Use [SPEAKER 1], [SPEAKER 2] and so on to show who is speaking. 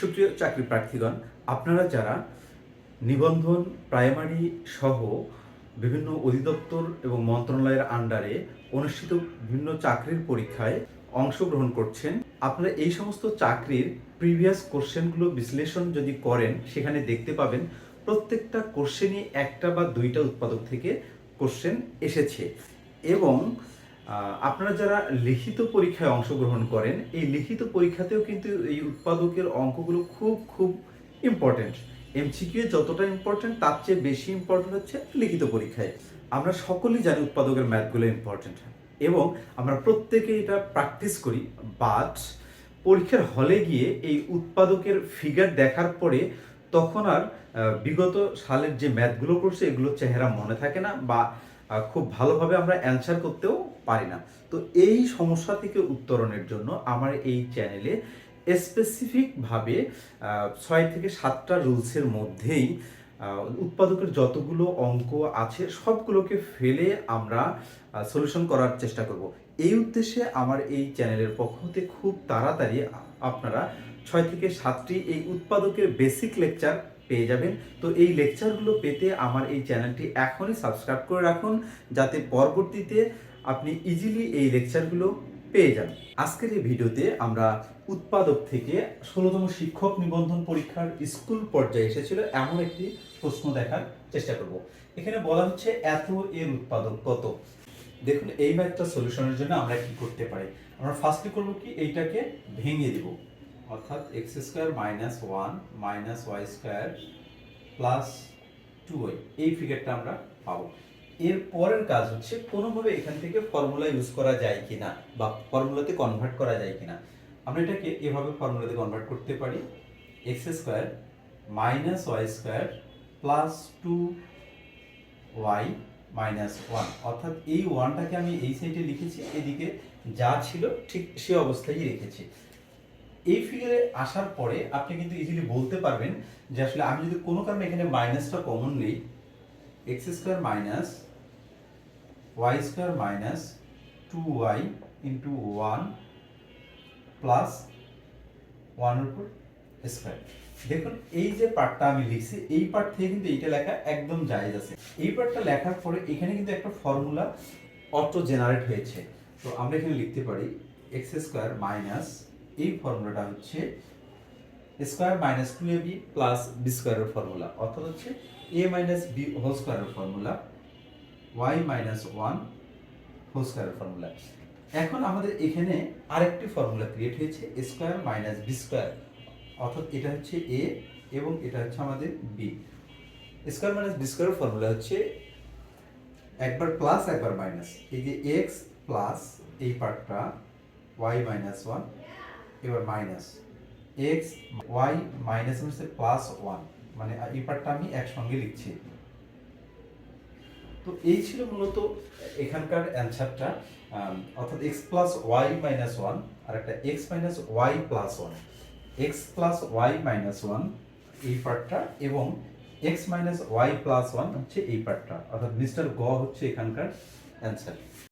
[SPEAKER 1] সুপ্রিয় চাকরি প্রার্থীগণ, আপনারা যারা নিবন্ধন, প্রাইমারি সহ বিভিন্ন অধিদপ্তর এবং মন্ত্রণালয়ের আন্ডারে অনুষ্ঠিত বিভিন্ন চাকরির পরীক্ষায় অংশগ্রহণ করছেন, আপনারা এই সমস্ত চাকরির প্রিভিয়াস কোশ্চেনগুলো বিশ্লেষণ যদি করেন, সেখানে দেখতে পাবেন প্রত্যেকটা কোশ্চেনই একটা বা দুইটা উৎপাদক থেকে কোশ্চেন এসেছে এবং আপনারা যারা লিখিত পরীক্ষায় অংশগ্রহণ করেন, এই লিখিত পরীক্ষাতেও কিন্তু এই উৎপাদকের অঙ্কগুলো খুব খুব ইম্পর্টেন্ট এমসিকিউ যতটা ইম্পর্টেন্ট তার চেয়ে বেশি ইম্পর্টেন্ট হচ্ছে লিখিত পরীক্ষায়। আমরা সকলেই জানি উৎপাদকের ম্যাথগুলো ইম্পর্টেন্ট এবং আমরা প্রত্যেকে এটা প্র্যাকটিস করি বাট পরীক্ষার হলে গিয়ে এই উৎপাদকের ফিগার দেখার পরে তখন আর বিগত সালের যে ম্যাথগুলো করছে এগুলোর চেহারা মনে থাকে না বা খুব ভালোভাবে আমরা অ্যান্সার করতেও পারি না। তো এই সমস্যা থেকে উত্তরণের জন্য আমার এই চ্যানেলে স্পেসিফিকভাবে ছয় থেকে সাতটা রুলসের মধ্যেই উৎপাদকের যতগুলো অঙ্ক আছে সবগুলোকে ফেলে আমরা সলিউশন করার চেষ্টা করব। এই উদ্দেশ্যে আমার এই চ্যানেলের পক্ষ থেকে খুব তাড়াতাড়ি আপনারা ছয় থেকে সাতটি এই উৎপাদকের বেসিক লেকচার পেয়ে যাবেন। তো এই লেকচারগুলো পেতে আমার এই চ্যানেলটি এখনই সাবস্ক্রাইব করে রাখুন, যাতে পরবর্তীতে আপনি ইজিলি এই লেকচারগুলো পেয়ে যান। আজকের এই ভিডিওতে আমরা উৎপাদক থেকে ষোলোতম শিক্ষক নিবন্ধন পরীক্ষার স্কুল পর্যায়ে এসেছিল এমন একটি প্রশ্ন দেখার চেষ্টা করব। এখানে বলা হচ্ছে, এত এর উৎপাদক কত? দেখুন, এই ম্যাথটা সলিউশনের জন্য আমরা কি করতে পারি? আমরা ফার্স্টলি করব কি? এইটাকে ভেঙে দিব। অর্থাৎ x square minus one minus y square plus two y, এই ফিগারটা আমরা পাবো। এর পরের কাজ হচ্ছে কোনোভাবে এখান থেকে ফর্মুলা ইউজ করা যায় কিনা বা ফর্মুলাতে কনভার্ট করা যায় কিনা। আমরা এটাকে এভাবে ফর্মুলাতে কনভার্ট করতে পারি। X square minus y square plus two y minus one, অর্থাৎ এই ওয়ানটাকে আমি এই সাইডে লিখেছি, এদিকে যা ছিল ঠিক সে অবস্থায় রেখেছি। এই ফিগারে আসার পরে আপনি কিন্তু ইজিলি বলতে পারবেন যে আসলে আমি যদি কোনো কারণে এখানে মাইনাসটা কমন নেই x square minus y square minus two y into one plus ওয়ানের উপর স্কোয়ার দেখুন, এই যে পার্টটা আমি লিখছি, এই পার্ট থেকে কিন্তু এইটা লেখা একদম জায়েজ আছে। এই পার্টটা লেখার পরে এখানে কিন্তু একটা ফর্মুলা অটো জেনারেট হয়েছে। তো আমরা এখানে লিখতে পারি এক্স স্কোয়ার মাইনাস এই ফর্মুলাটা হচ্ছে square minus two a b plus b স্কোয়ারের ফর্মুলা, অর্থাৎ হচ্ছে এ মাইনাস বি হোল স্কোয়ারের formula, y minus one whole স্কোয়ারের ফর্মুলা। এখন আমাদের এখানে আরেকটি ফর্মুলা ক্রিয়েট হয়েছে, স্কোয়ার মাইনাস বি স্কোয়ার, অর্থাৎ এটা হচ্ছে এ এবং এটা হচ্ছে আমাদের বি। স্কোয়ার মাইনাস বি স্কোয়ারের ফর্মুলা হচ্ছে একবার প্লাস, একবার মাইনাস। এই যে এক্স প্লাস এই পার্টটা, ওয়াই মাইনাস ওয়ান এবার মাইনাস এক্স ওয়াই মাইনাস হচ্ছে প্লাস ওয়ান মানে এই পার্টটা আমি একসঙ্গে লিখছি। তো এই ছিল মূলত এখানকার অ্যান্সারটা অর্থাৎ x plus y minus one আর একটা x minus y plus one x plus y minus one এই পার্টটা এবং x minus y plus one হচ্ছে এই পার্টটা অর্থাৎ মিস্টার গ হচ্ছে এখানকার অ্যান্সার